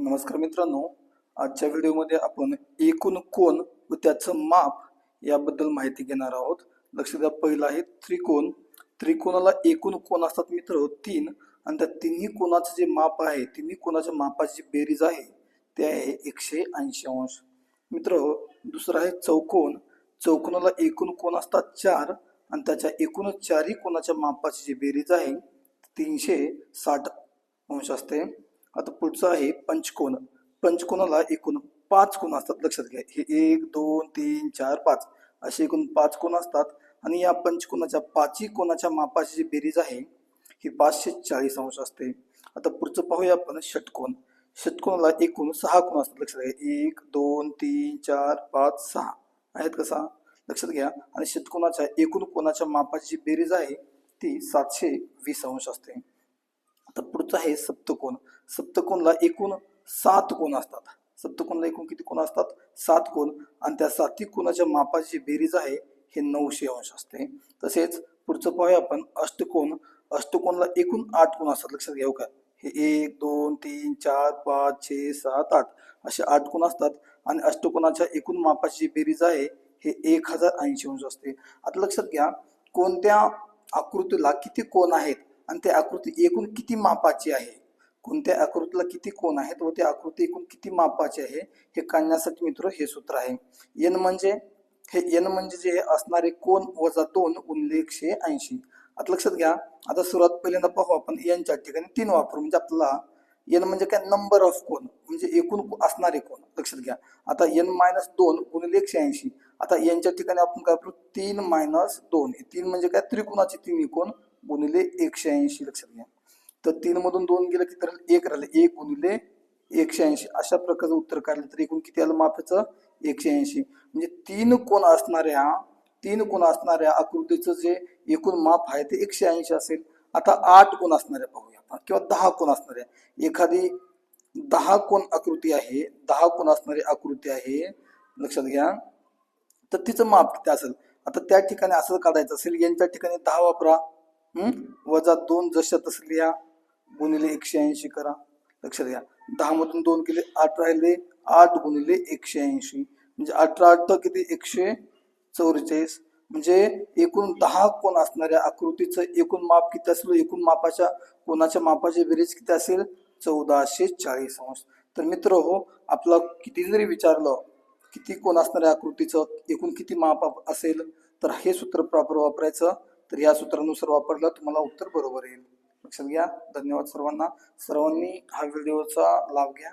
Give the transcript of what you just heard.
नमस्कार मित्रांनो आजच्या व्हिडिओमध्ये आपण एकूण कोण व त्याचं माप याबद्दल माहिती घेणार आहोत. लक्ष द्या पहिलं आहे त्रिकोण. त्रिकोणाला एकूण कोण असतात मित्र तीन. आणि त्या तिन्ही कोणाचं जे माप आहे तिन्ही कोणाच्या मापाची बेरीज आहे ते आहे एकशे ऐंशी अंश. मित्र दुसरं आहे चौकोन. चौकोनाला एकूण कोण असतात चार. आणि त्याच्या एकूण चारही कोणाच्या मापाची जी बेरीज आहे तीनशे साठ अंश असते. आता पुढचं आहे पंचकोन. पंचकोनाला एकूण पाच कोण असतात. लक्षात घ्या. हे एक दोन तीन चार पाच. असे एकूण पाच कोण असतात. आणि या पंचकोनाच्या पाचही कोणाच्या मापाची जी बेरीज आहे ही पाचशे चाळीस अंश असते. आता पुढचं पाहूया आपण षटकोन. षटकोनाला एकूण सहा कोण असतात. लक्षात घ्या. एक दोन तीन चार पाच सहा. आहेत कसा लक्षात घ्या. आणि षटकोनाच्या एकूण कोणाच्या मापाची जी बेरीज आहे ती सातशे वीस अंश असते. आता आहे सप्तकोन. सप्तकोनला एकूण सात कोण असतात. सप्तकोनला एकूण किती कोण असतात? सात कोण आणि त्या सातही कोणाच्या मापाची बेरीज आहे हे नऊशे अंश असते. तसेच पुढचं पाहूया आपण अष्टकोन. अष्टकोनला एकूण आठ कोण असतात. लक्षात घेऊ का? हे एक दोन तीन चार पाच छे सात आठ असे आठ कोण असतात. आणि अष्टकोनाच्या एकूण मापाची जी बेरीज आहे हे एक हजार ऐंशी अंश असते. आता लक्षात घ्या कोणत्या आकृतीला किती कोण आहेत? आणि त्या आकृती एकूण किती मापाची आहे? कोणत्या आकृतीला किती कोण आहेत व त्या आकृती एकूण किती मापाची आहे? हे काढण्यासाठी मित्र हे सूत्र आहे. एन म्हणजे हे एन म्हणजे जे असणारे कोण वजा दोन गुणिले एकशे ऐंशी. आता लक्षात घ्या आता सुरुवात पहिल्यांदा पाहू आपण एनच्या ठिकाणी तीन वापरू. म्हणजे आपल्याला एन म्हणजे काय? नंबर ऑफ कोण म्हणजे एकूण असणारे कोण लक्षात घ्या. आता एन मायनस दोन गुणिले एकशे ऐंशी. आता यांच्या ठिकाणी आपण काय करू तीन मायनस दोन. हे तीन म्हणजे काय? त्रिकोणाचे तीन कोण गुणिले एकशे ऐंशी लक्षात घ्या. तर तीन मधून दोन गेलं की तर एक राहिलं. एक गुणिले एकशे ऐंशी. अशा प्रकारचं उत्तर काढलं तर एकूण किती आलं? मापाचं एकशे ऐंशी. म्हणजे तीन कोण असणाऱ्या तीन कोण असणाऱ्या आकृतीचं जे एकूण माप आहे ते एकशे ऐंशी असेल. आता आठ कोण असणाऱ्या पाहूया आपण. किंवा दहा कोण असणाऱ्या. एखादी दहा कोण आकृती आहे दहा कोण असणारी आकृती आहे लक्षात घ्या. तर तिचं माप किती असेल? आता त्या ठिकाणी असं काढायचं असेल यांच्या ठिकाणी दहा वापरा. वजा दोन जशा तसं लिहा. गुणिले एकशे ऐंशी करा. लक्षात घ्या. दहा मधून दोन केले आठ राहिले आठ गुणिले एकशे ऐंशी. म्हणजे अठरा आठ किती? एकशे चौवेचाळीस. म्हणजे एकूण दहा कोण असणाऱ्या आकृतीचं एकूण माप किती असेल? एकूण मापाच्या कोणाच्या मापाची बेरीज किती असेल? चौदाशे चाळीस अंश. तर मित्र हो आपला किती जरी विचारलं किती कोण असणाऱ्या आकृतीचं एकूण किती माप असेल? तर हे सूत्र प्रॉपर वापरायचं. तर या सूत्रानुसार वापरलं तुम्हाला उत्तर बरोबर येईल. लक्षात घ्या. धन्यवाद सर्वांना. सर्वांनी हा व्हिडिओचा लाभ घ्या.